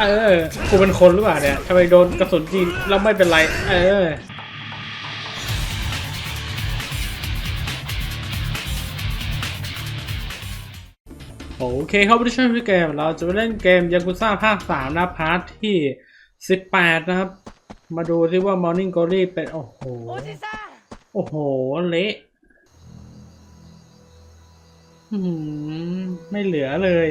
เออ กูเป็นคนหรือเปล่าเนี่ยทำไมโดนกระสุนจีนเราไม่เป็นไร เออโอเคครับผู้ชมพี่เกม เราจะไปเล่นเกมยากุซ่าภาคสามนะ พาร์ทที่สิบแปดนะครับ มาดูที่ว่ามอร์นิ่งโกลี่เป็น โอ้โห โอ้โห เละไม่เหลือเลย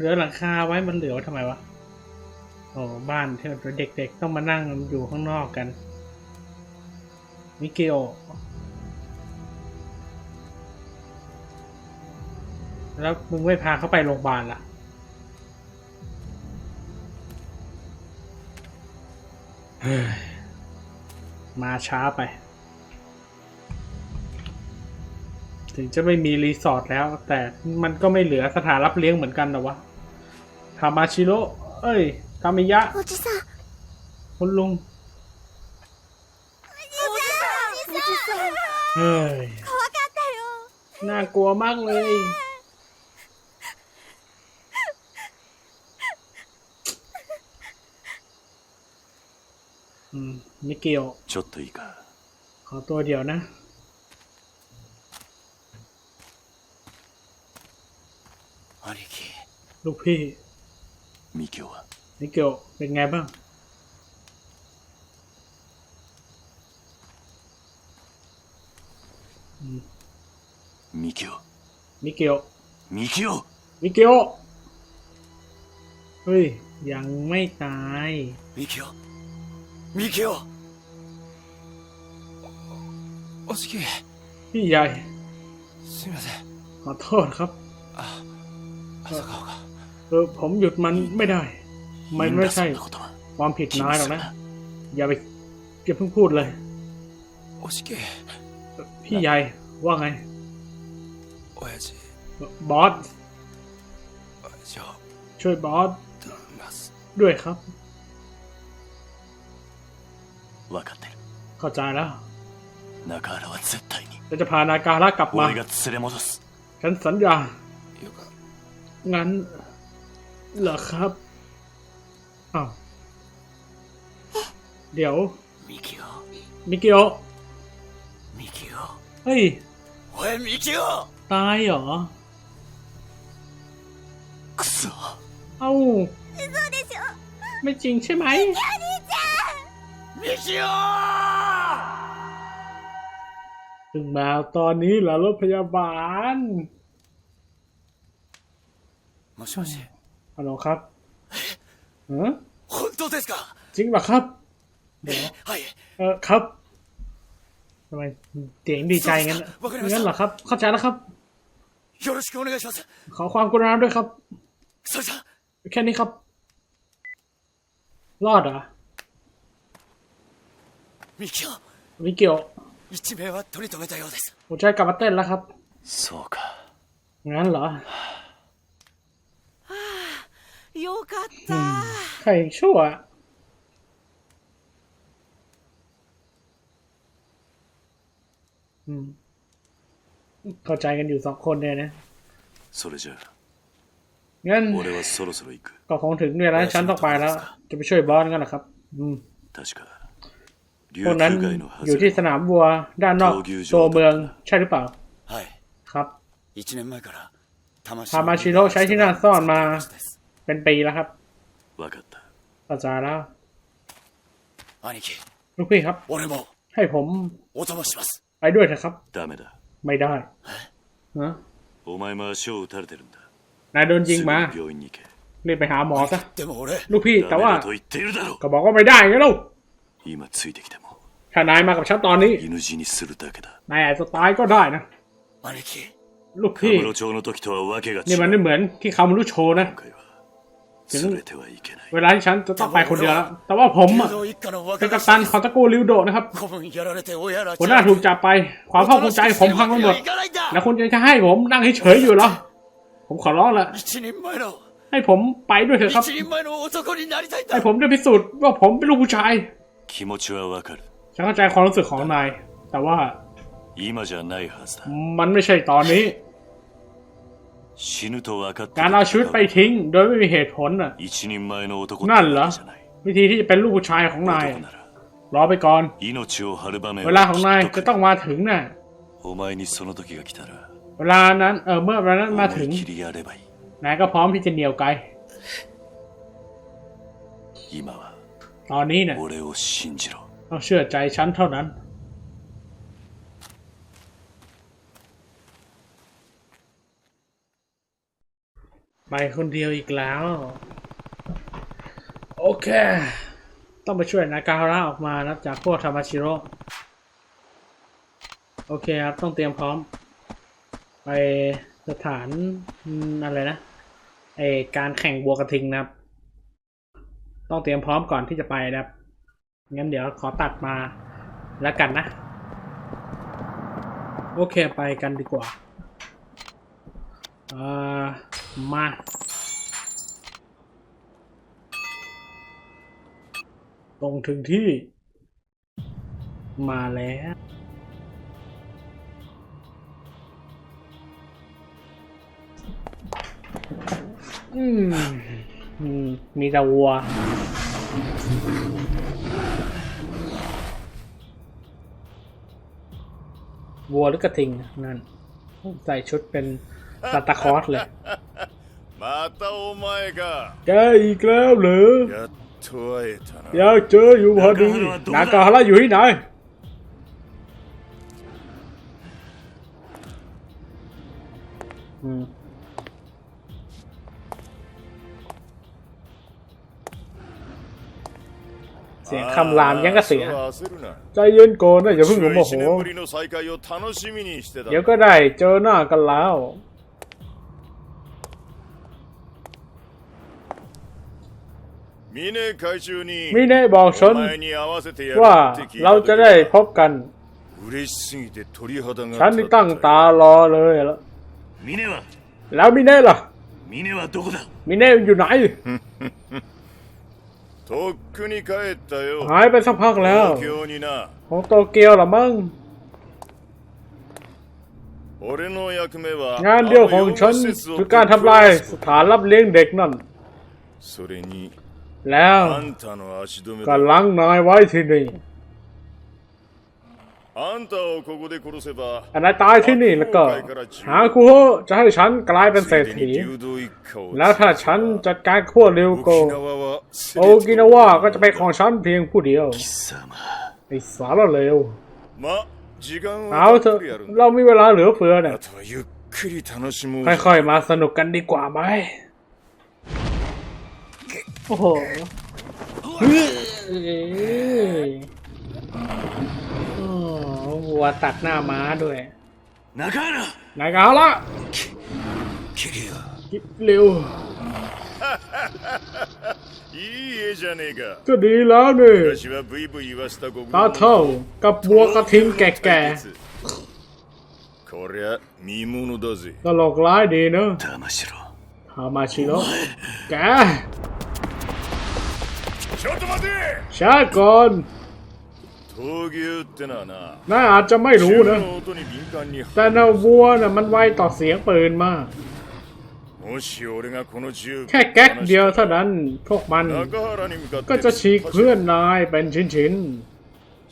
เหลือหลังคาไว้มันเหลือไว้ทำไมวะโอ้บ้านที่เด็กๆต้องมานั่งอยู่ข้างนอกกัน มิเกโอแล้วมึงไม่พาเขาไปโรงพยาบาลล่ะ มาช้าไป ถึงจะไม่มีรีสอร์ทแล้ว แต่มันก็ไม่เหลือสถานรับเลี้ยงเหมือนกันนะวะ ทามาชิโร่ เอ้ย ทามิยะ おじさん คุณลุง おじさんおじさん เฮ้ย 怖かったよ น่ากลัวมากเลย อืมมิเกล ちょっといいか ขอตัวเดียวนะ 兄貴 ลูกพี่ ミキオは มิเกลเป็นไงบ้าง ミキオ มิเกล ミキオ มิเกล เฮ้ย ยังไม่ตาย ミキオミキオおしき พี่ใหญ่ すみません ขอโทษครับ あ朝顔が คือผมหยุดมันไม่ได้ มันไม่ใช่ความผิดนายหรอกนะ อย่าไปเก็บเพิ่งพูดเลยโอชิเกะพี่ใหญ่ว่าไง บอส ช่วยบอส ด้วยครับ เข้าใจแล้วเราจะพานาการะกลับมา ฉันสัญญา งั้น เหรอครับอ้าวเดี๋ยว ミキオ มิเกล ミキオ เฮ้ย おいミキオ ตายเหรอ クソ เอ้า 嘘でしょ ไม่จริงใช่ไหม ミキオ ถึงมาตอนนี้เหรอรถพยาบาล もしもし ฮัลโหลครับเออ 本当ですか จริงเหรอครับ เดี๋ยว はい เออครับทำไมเสียงดีใจงั้น わかりました งั้นเหรอครับ เข้าใจแล้วครับ よろしくお願いします ขอความกรุณาด้วยครับ それじゃ แค่นี้ครับ รอดเหรอ ミキオ มิเกียว 一命は取り留めたようです หัวใจกลับมาเต้นแล้วครับ そうか งั้นเหรอ よかった、 ใครชั่ว อืม เข้าใจกันอยู่สองคนเนี่ยนะ それじゃあ งั้น 俺はそろそろ行く ก็คงถึงเนี่ยแล้วฉันต้องไปแล้ว จะไปช่วยบอสกันเหรอครับ อืม 確か琉 พวก 球 นั้น 街のは อยู่ ず ที่สนามวัว ด้านนอกตัวเมือง ใช่หรือเปล่า はい ครับ 1年前から魂 ทามาชิโร่ใช้ที่นั่นซ่อนมา です เป็นปีแล้วครับเข้าใจแล้วลูกพี่ครับ ให้ผมไปด้วยเถอะครับ ไม่ได้นะนายโดนยิงมารีบไปหาหมอซะลูกพี่แต่ว่าก็บอกว่าไม่ได้ไงลูกถ้านายมากับฉันตอนนี้ นายอาจจะตายก็ได้นะ ลูกพี่ นี่มันไม่เหมือนที่คามุรุโชนะ ถึงเวลาที่ฉันจะต้องไปคนเดียวแล้ว แต่ว่าผมเป็นกัปตันของตะโกริวโดนะครับหัวหน้าถูกจับไป ความภาคภูมิใจผมพังไปหมด แล้วคุณจะให้ผมนั่งเฉยอยู่เหรอ ผมขอร้องละให้ผมไปด้วยเถอะครับ ให้ผมได้พิสูจน์ว่าผมเป็นลูกผู้ชาย ฉันเข้าใจความรู้สึกของนาย แต่ว่า มันไม่ใช่ตอนนี้ การเอาชีวิตไปทิ้ง โดยไม่มีเหตุผลน่ะนั่นเหรอวิธีที่จะเป็นลูกผู้ชายของนาย รอไปก่อน เวลาของนายจะต้องมาถึงน่ะเวลานั้นเออเมื่อเวลานั้นมาถึงนายก็พร้อมที่จะเหนียวไกลตอนนี้น่ะต้องเชื่อใจฉันเท่านั้น ไปคนเดียวอีกแล้ว โอเค ต้องไปช่วยนากาฮาระออกมานะจากพวกธรรมาชิโร่โอเคครับ ต้องเตรียมพร้อม ไปสถานอะไรนะไอการแข่งวัวกระทิงนะครับ ต้องเตรียมพร้อมก่อนที่จะไปนะครับ งั้นเดี๋ยวขอตัดมาแล้วกันนะ โอเคไปกันดีกว่าอ่อ มาตรงถึงที่ มาแล้วอืมอืม มีแต่วัว วัวหรือกระทิงนั่น ใส่ชุดเป็น ซานตาคลอสเลยมาเต้าไม่ก็แกอีกแล้วหรือยาอยากเจออยู่พอดีนากาฮาระอยู่ที่ไหนเสียงคำรามยังกระเสือใจเย็นก่อนนะอย่าเพิ่งหงุดหงิดเดี๋ยวก็ได้เจอหน้ากันแล้ว มิเน่บอกฉันว่าเราจะได้พบกัน ฉันนี่ตั้งตารอเลยแล้วแล้วมิเน่ล่ะมิเน่อยู่ไหนหายไปสักพักแล้วของโตเกียวหรอมั้งงานเดียวของฉันคือการทำลายสถานรับเลี้ยงเด็กนั่น แล้วก็ลังนายไว้ที่นี่อันนายตายที่นี่แล้วก็ หาคู่จะให้ฉันกลายเป็นเศรษฐี แล้วถ้าฉันจัดการขั้วเร็วโก โอกินาวะก็จะไปของฉันเพียงผู้เดียวไอ้สารเลวเอาเถอะเรามีเวลาเหลือเฟือเนี่ยค่อยๆมาสนุกกันดีกว่าไหม โอ้โหเฮ้ยโอ้วัวตัดหน้าม้าด้วย 中原 นายกาละ 桐生 คิดเร็ว いい絵じゃねえか ก็ดีแล้วนี่ 昔はブイブイ言わしたご ตาเท่ากับวัวกระทิงแก่ こりゃ見物だぜ ๆตลกร้ายดีเนอะ 玉城 ฮามาชิโร่แก ちょっと待て ช้าก่อน 闘牛ってのはな น่าอาจจะไม่รู้ 銃 นะ の音に敏感に แต่นาวัวน่ะมันไวต่อเสียงปืนมาก もし俺がこの銃 แค่แก๊กเดียวเท่านั้น พวกมัน 中原に向かって ก็จะฉีกเพื่อนนายเป็นชิ้น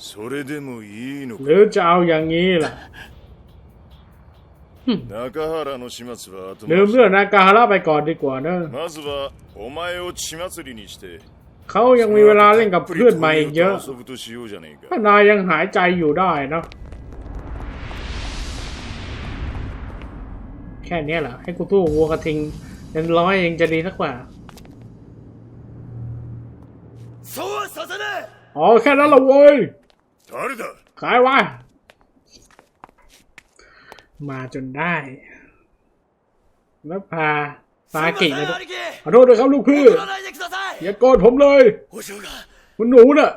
それでもいいの ๆ か หรือจะเอาอย่างนี้ล่ะ 中原の始末は後 ลืม 回し เรื่องนากาฮาระไปก่อนดีกว่าเนอะ まずはお前を血祭りにして เขายังมีเวลาเล่นกับเพื่อนใหม่อีกเยอะ ถ้านายยังหายใจอยู่ได้นะแค่นี้เหรอ ให้กูตู้วัวกระทิงเป็นร้อยยังจะดีสักกว่าอ๋อแค่นั้นละเว้ยใครวะมาจนได้แล้วพา ซาเกินะขอโทษนะครับลูกพี่อย่าโกอดผมเลยคุณหนูน่ะ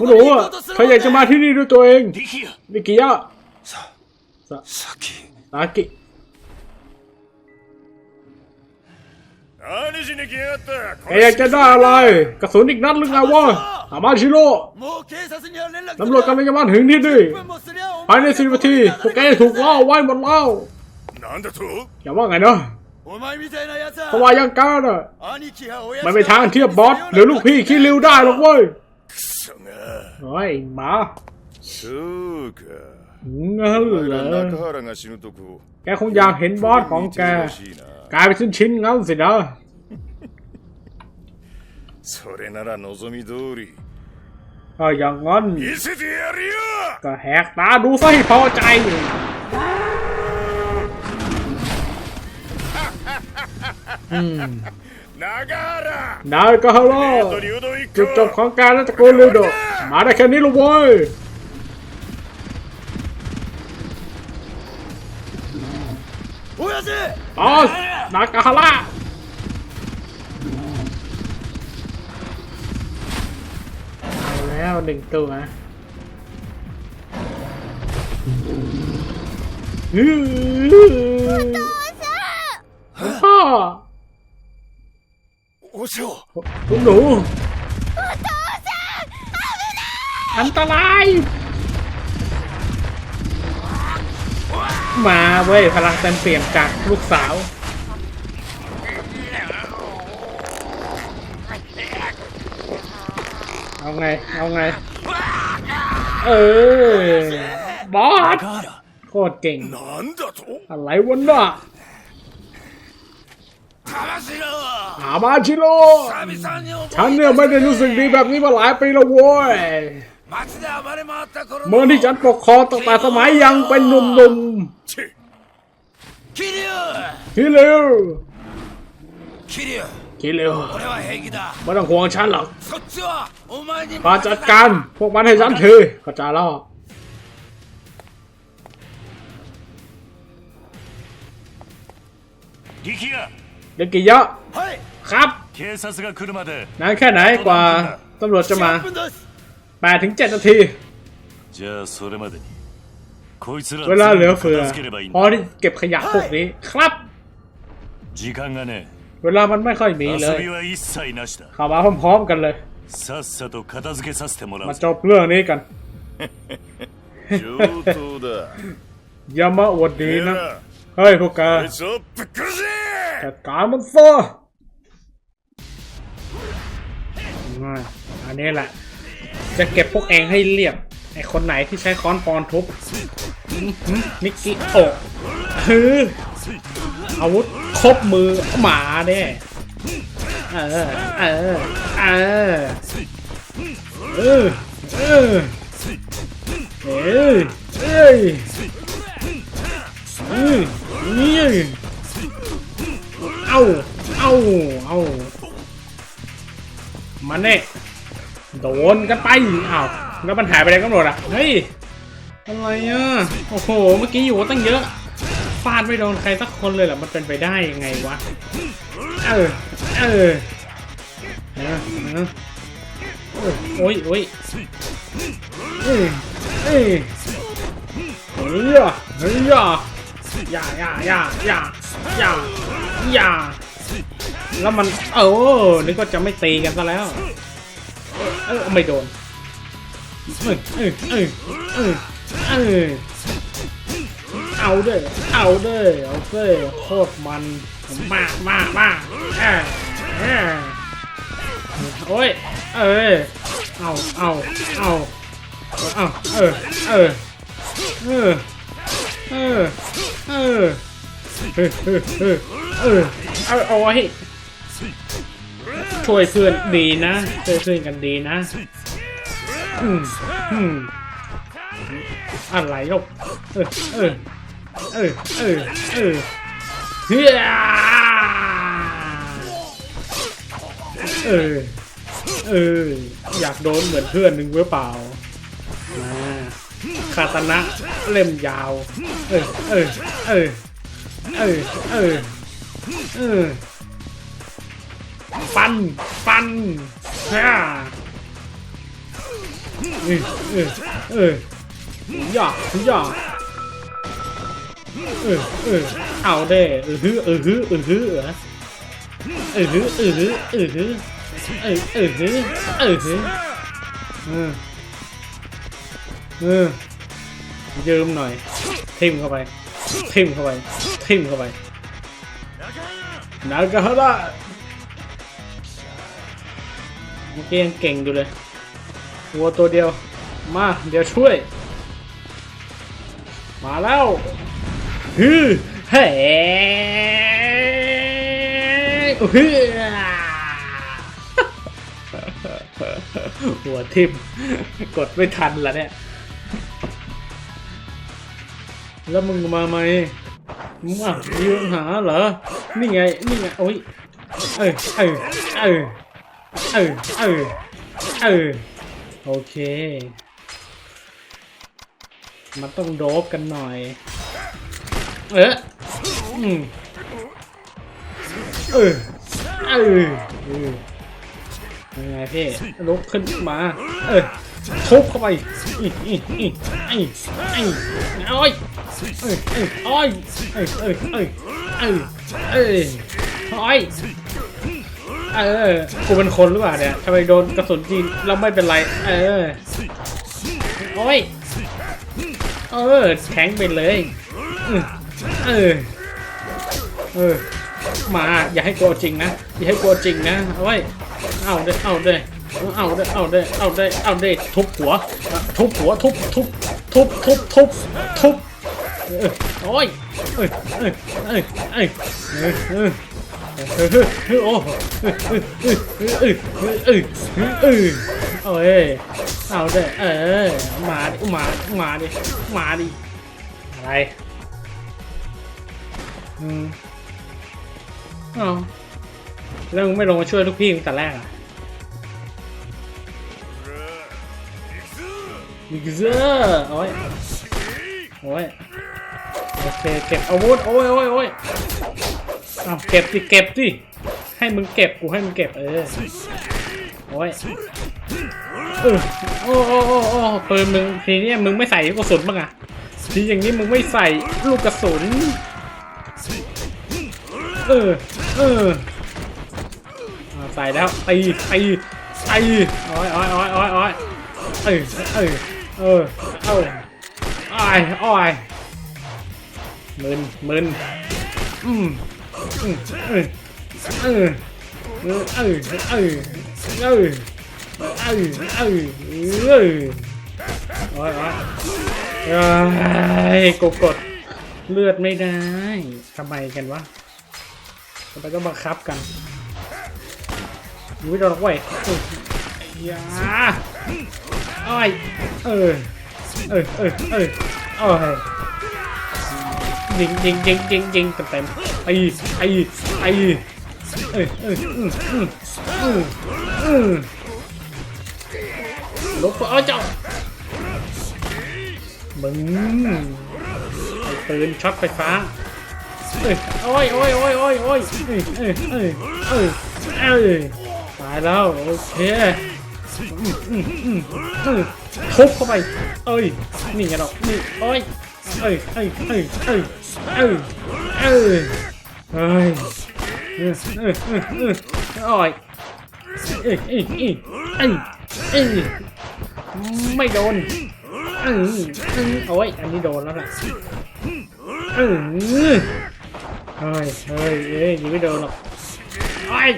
คุณหนูอะเขาอยากจะมาที่นี่ด้วยตัวเองนิกิยะซากิซากิแกอยากจะได้อะไรกระสุนอีกนัดหรือไงวะสามาชิโร่ตำรวจกำลังจะมาถึงที่นี่ภายในสิบนาทีพวกแกถูกล่อไว้หมดแล้วอย่าว่าไงเนาะ เพราะว่า は ยังก้าน่ะ 兄貴や親父 มันไม่ทางเทียบบอสหรือลูกพี่ขี้ริ้วได้หรอกเว้ย クソが เฮ้ยหมา そうか งั้น お前 เหร ら อ 中原が死ぬとこ แกคงอยากเห็นบอสของแก 見てるらしいな กลายเป็นชิ้นๆงั้นสินะ それなら望み通り ถ้าอย่างนั้น 見せてやるよ ก็แหกตาดูซะให้พอใจ นากาละนากาละจุดจบของการตะโกนเร็ดกมาได้แค่นี้ละเว้ยบอสนากาละเอาแล้วหนึ่งตัวพ่อ พ่อ お嬢 คุณหนูอันตราย มาเว้ย พลังเต็มเปี่ยมจากลูกสาว เอาไง เอาไง เออบอสโคตรเก่ง なんだと อะไรวะน่ะ 玉城 อามาชิโร่ฉันเนี่ยไม่ได้รู้สึกดีแบบนี้มาหลายปีแล้วโว้ยเมื่อที่ฉันปกครองตั้งแต่สมัยยังเป็นหนุ่มๆคิริวคิริวคิริวไม่ต้องห่วงฉันหรอกมาจัดการพวกมันให้ฉันทีเข้าใจแล้ว力也 เด็กกี่ยะครับนานแค่ไหนกว่าตำรวจจะมา8ถึง7นาทีเวลาเหลือเฟือพอที่เก็บขยะพวกนี้ครับเวลามันไม่ค่อยมีเลยข่าวมาพร้อมๆกันเลยมาจบเรื่องนี้กันยามะวันนี้นะ เฮ้ยพวกแกจัดการมันซะง่ายอันนี้แหละ จะเก็บพวกเองให้เรียบ ไอคนไหนที่ใช้ค้อนปอนทุบมิกกี้โอฮืออาวุธครบมือหมาเนี่ยเออ เออ เออ เออ เออ เออ นี่เอาเอาเอามาเน่โดนกันไปอ้าวแล้วมันหายไปไหนกันหมดอะเฮ้ยอะไรอะโอ้โห เมื่อกี้อยู่ตั้งเยอะฟาดไม่โดนใครสักคนเลยเหรอมันเป็นไปได้ยังไงวะเออเออเออเออเออโอ้ยโอ้ยเอ้ยเอ้ยเฮ้ยอะเฮ้ย อย่าอย่าอย่าอย่าอย่าอย่าแล้วมันเออนึกว่าจะไม่ตีกันซะแล้ว เออไม่โดนเออเออเออเออเออเอาเด้อเอาเด้อเอาเด้อโคตรมันมามามาเออเออโอ้ยเออเอาเอาเอาเอาเออเออเออ เออ เออ เออ เออ เออเอออาเอาไว้ช่วยเพื่อนดีนะช่วยเพื่อนกันดีนะ อืมอืมอะไรยกเออ เออ เออ เออ เออเฮียเออ เออ อยากโดนเหมือนเพื่อนหนึ่งหรือเปล่า คาตนะเล่มยาว เออเออเออเออเออเออฟันฟันฮ่าเออเออเออย่าย่าเออเออเอาเด้เออฮึเออฮึเออฮึเออเออฮึเออฮึเออฮึเออเออฮึเออฮึเออ เออยืมหน่อย ทิมเข้าไป ทิมเข้าไป ทิมเข้าไปนากาฮาระเมื่อกี้ยังเก่งอยู่เลยวัวตัวเดียว มา เดี๋ยวช่วย มาแล้วฮือเฮ้ฮือหัวทิมกดไม่ทันละเนี่ย แล้วมึงมาไหมมึงอะมีปัญหาเหรอ นี่ไง นี่ไง โอ้ย เออเออเออเออเออเออโอเค มันต้องโดบกันหน่อย เอออืมเออเออเออยังไงพี่ลุกขึ้นมา เออทุบเข้าไปอีอีอีไอ้ไอ้โอ้ย เอ้ยเอ้ยโอ้ยเอ้ยเอ้ยเอ้ยเอ้ยเอ้ยโอ้ยเออกูเป็นคนหรือเปล่าเนี่ยทำไมโดนกระสุนยิงแล้วไม่เป็นไร เออโอ้ยเออแข็งไปเลย เออเออมาอย่าให้กลัวจริงนะอย่าให้กลัวจริงนะเอาไว้เอาเด้เอาเด้เอาเด้เอาเด้เอาเด้เอาเด้ทุบหัว ทุบหัวทุบทุบทุบทุบทุบทุบ โอ้ยเอ้ยเอ้ยเอ้ยเอ้ยเอ้ยโอ้เอ้ยเอาเด้เออมาดิมามาดิมาดิอะไรอืมอ้าวแล้วมึงไม่ลงมาช่วยลูกพี่มึงแต่แรกอะยิกเซอร์โอ้ยโอ้ย อเคเก็บอาวุธโอ้ยโอ้ยโอ้ยเอาเก็บสิเก็บสิให้มึงเก็บกูให้มึงเก็บเออโอ้ยเออโอ้โอ้โอ้โอ้ปืนมึงทีนี้มึงไม่ใส่ลูกกระสุนบ้างอะทีอย่างนี้มึงไม่ใส่ลูกกระสุนเออเออใส่แล้วตีตีตีโอ้ยโอ้ยโอ้ยโอ้ยโอ้ยเออเออเออเอออ้ายอ้าย มึนมึนอืมอืมเออเออเออเออเออเออเออเออเออโอ้ยโอ้ยเอ้ยกูกดเลือดไม่ได้ทำไมกันวะทำไมต้องบังคับกันอยู่ไม่โดนหรอกเว้ยเอย่าอ้อยเออเออเออเออโอ้ย ยิงยิงยิงยิงยิงเต็มเต็มๆตีตีตีเออเอออืมอืมอืมอืมลบเอาเจ้ามึงไอ้ปืนช็อตไฟฟ้าเอ้ยโอ้ยโอ้ยโอ้ยโอ้ยโอ้ยเอ้ยเอ้ยเอ้ยเอ้ยเอ้ยตายแล้วโอเคอืมอืมอืมอืมทุบเข้าไป เอ้ย นี่ไงดอกนี่โอ้ย เอ้ยเอ้ยเอ้ยเอ้ยเอ้ยเอ้ยเอ้ยเอ้ยเอ้ยเอ้ยเอ้ยโอ้ยเอ้ยเอ้ยเอ้ยเอ้ยเอ้ยไม่โดนเอ้ยโอ้ยอันนี้โดนแล้วล่ะเอ้ยเฮ้ยเฮ้ยเอ้ยยังไม่โดนหรอกโอ้ย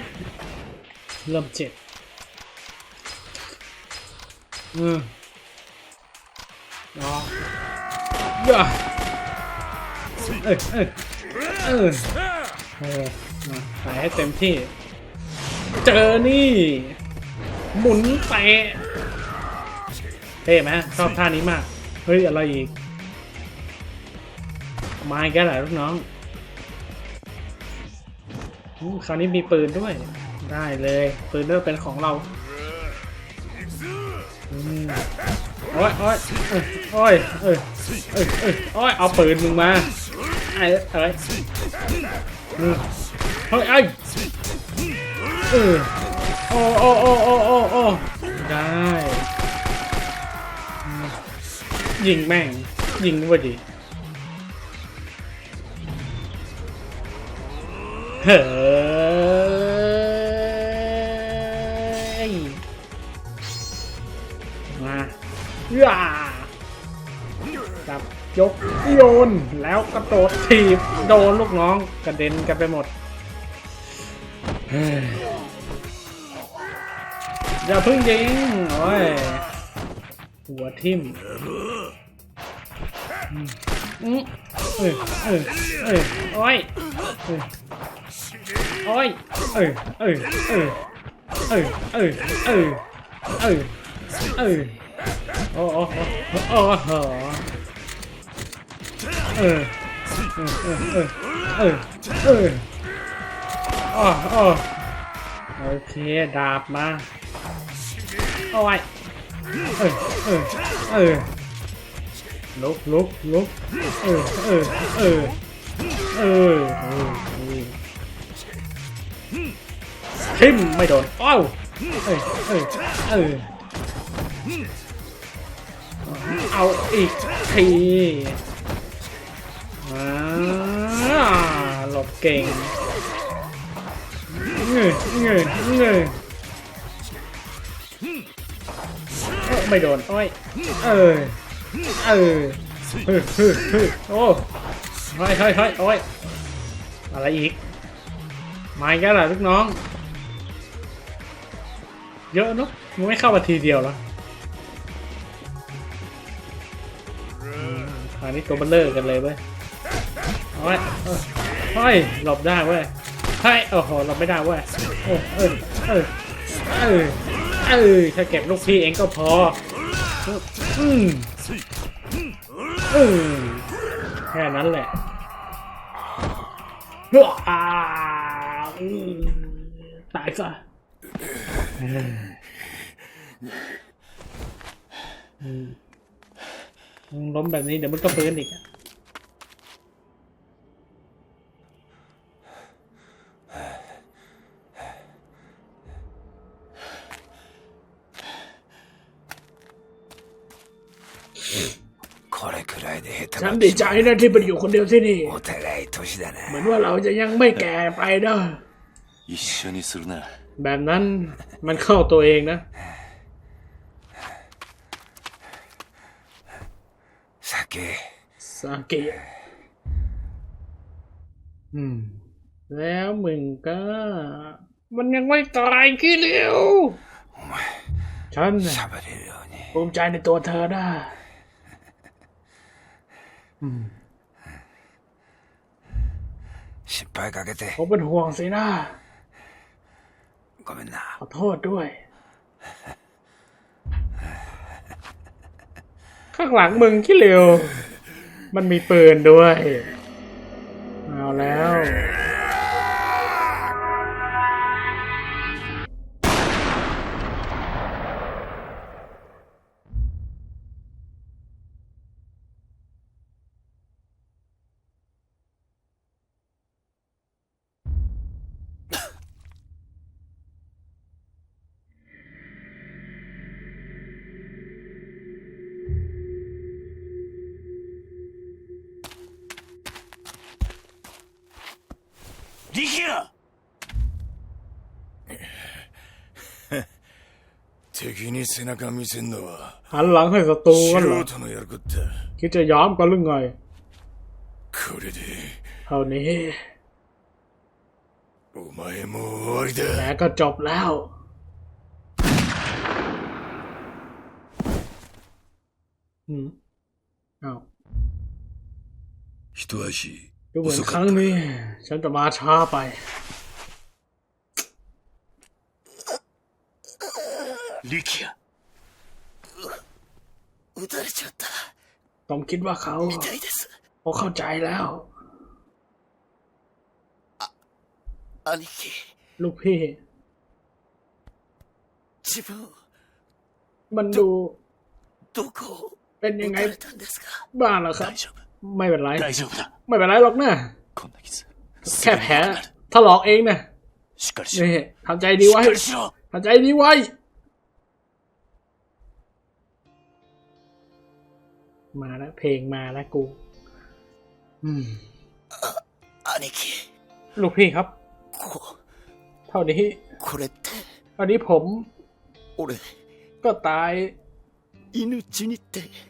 เริ่มเจ็บอืมอ๋อ ย่าเอ้ยเอ้ยเอ้ยเออมาใส่ให้เต็มที่ เจอนี่ หมุนเตะเท่ไหมชอบท่านี้มาก เฮ้ย อะไรอีก มาอีกแล้วเหรอลูกน้อง คราวนี้มีปืนด้วย ได้เลย ปืนเริ่มเป็นของเราอืมโอ้ยโอ้ยอ้ยโอ้ยเอ้ย เอ้ยเอ้ยโอ้ยเอาปืนมึงมาไอ้เอ้ยอืมเฮ้ยไอ้เออโอ้โอ้โอ้โอ้โอ้โอ้ได้อืมยิงแม่ง ยิงวะดิเฮ้ยมาย่า จับยกโยนแล้วกระโดดถีบโดนลูกน้องกระเด็นกันไปหมดอย่าพึ่งยิงโอ้ยหัวทิ่มอือเออเออเออโอ้ยโอ้ยเออเออเออเออเออเออเออเออโอ้โอ้โอ้โอ้โห เออเออเออเออเออเอออ๋อโอเคดาบมาเอาไว้เออเออเออลุกลุกลุกเออเออเออเออเออทิมไม่โดนเอ้าเออเออเออเอาอีกที หลบเก่งเงยเงยเงยไม่โดนโอ้ยเออเออเฮ้ยเฮ้ยเฮ้ยโอ้เฮ้ยเฮ้ยเฮ้ยโอ้ยอะไรอีกมาอีกแล้วเหรอลูกน้อง เยอะเนอะมึงไม่เข้ามาทีเดียวหรออันนี้ตัวเบัลเลอร์กันเลยเว้ย โอ้ยเออเฮ้ยหลบได้เว้ยเฮ้ยโอ้โหหลบไม่ได้เว้ยเออเออเออเออเออถ้าเก็บลูกพี่เองก็พออืมอืมแค่นั้นแหละว้าอืมตายซะมึงล้มแบบนี้เดี๋ยวมันก็ฟื้นอีกอะ ฉันดีใจนะที่เป็นอยู่คนเดียวที่นี่ เหมือนว่าเราจะยังไม่แก่ไปเนาะแบบนั้นมันเข้าตัวเองนะสาเกะซาเกะอืม แล้วมึงก็ มันยังไม่ตายขี้เหลวฉันภูมิใจในตัวเธอได้ 心配かけて ผมเป็นห่วงสินะ ごめんな ขอโทษด้วย ข้างหลังมึงขี้เหลว มันมีปืนด้วย เอาแล้ว 敵に背中見せんのは หันหลังให้ศัตรูกันเหรอ 素人のやることだ คิดจะย้อมกันหรือไง これで เท่านี้ お前も終わり แต่ だ ก็จบแล้ว อืมอ้าว 一足 ดูเหมือนครั้งนี้ ฉันจะมาช้าไป ลิเคียผมคิดว่าเขาเขาเข้าใจแล้วอันคิลูกพี่ชิมันดูเป็นยังไงบ้างล่ะครับ ไม่เป็นไร ไม่เป็นไรหรอกนะแค่แผลถลอกเองนะนี่ทำใจดีไว้ทำใจดีไว้มาแล้วเพลงมาแล้วกูลูกพี่ครับ เท่านี้เท่านี้ผม ก็ตาย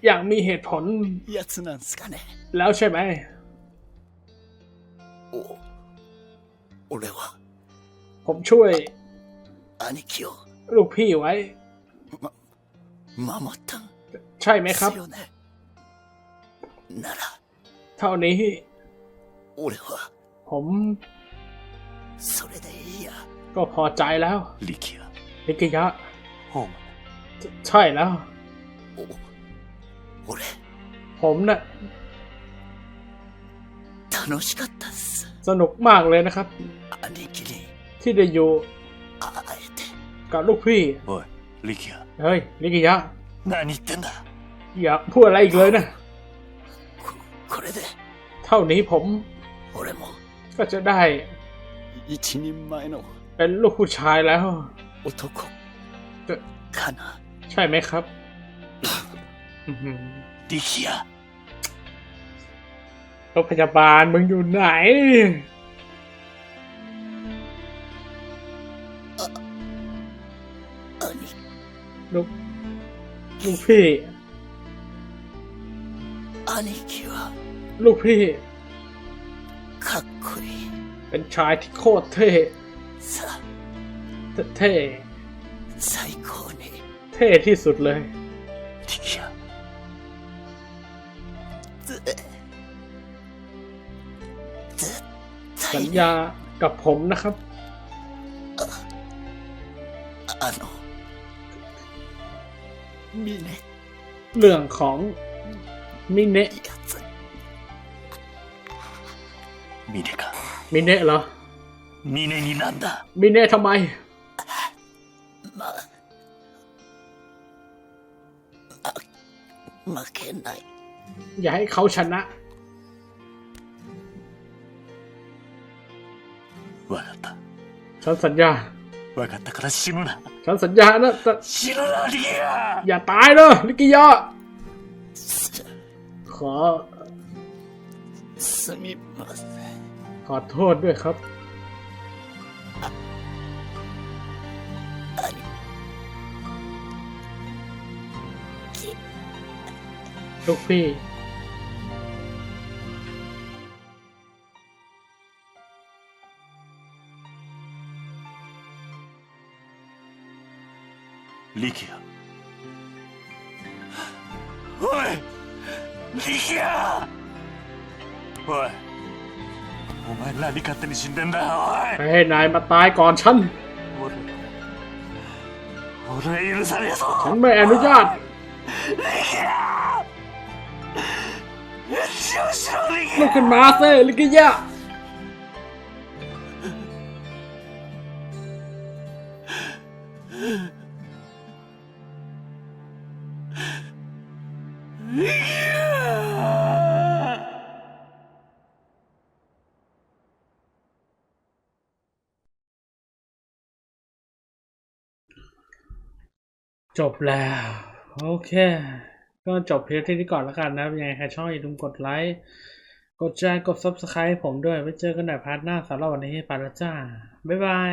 อย่างมีเหตุผลแล้วใช่ไหม 俺は ผมช่วย 兄貴を ลูกพี่ไว้ 守ったん ใช่ไหม で ครับ すよねなら เท่านี้ 俺は ผม それでいいや ก็พอใจแล้ว 力也 นิกิยะ お前 ใช่แล้ว お俺 ผมน่ะ 楽しかったっす สนุกมากเลยนะครับ 兄貴に ที่ได้อยู่ 会えて กับลูกพี่ おい力也 เฮ้ยนิกิยะ 何言ってんだ อย่าพูดอะไรอีกเลยนะ ここれで เท่านี้ผม 俺も ก็จะได้ 一人前の เป็นลูกผู้ชายแล้ว 男 จะ かな ใช่ไหมครับอื้อหือ 力也 รถพยาบาลมึงอยู่ไหน 兄 ลูกลูกพี่ 兄貴は ลูกพี่ かっこいい เป็นชายที่โคตรเท่ さ เท่ 最高に เท่ที่สุดเลย 力也 สั 対 ญ に ญากับผมนะครับ あのミネ เรื่องของมิเนะ やつ峰か มิเนะเหรอ 峰になんだ มิเนะทำไม まま負けない อย่าให้เขาชนะ わかった ฉันสัญญา わかったから死ぬな ฉันสัญญานะแต่ 死ぬな力也 อย่าตายเลยลิกิยะ す ขอ すみません ขอโทษด้วยครับ 兄 ลูกพี่ 力也おい力也おいお前何勝手に死んでんだよ ไปให้นายมาตายก่อนฉัน おい俺俺は許さねえぞ ฉันไม่อนุญาต 死をしろ力 ลุกขึ้นมาเซ่ลิกิยะ จบแล้ว โอเค ก็จบเพียงเท่านี้ก่อนแล้วกันนะยังไงใครชอบอย่าลืมกดไลค์ กดแชร์ กด subscribe ให้ผมด้วย ไว้เจอกันในพาร์ทหน้าสำหรับวันนี้ไปแล้วจ้า บ๊ายบาย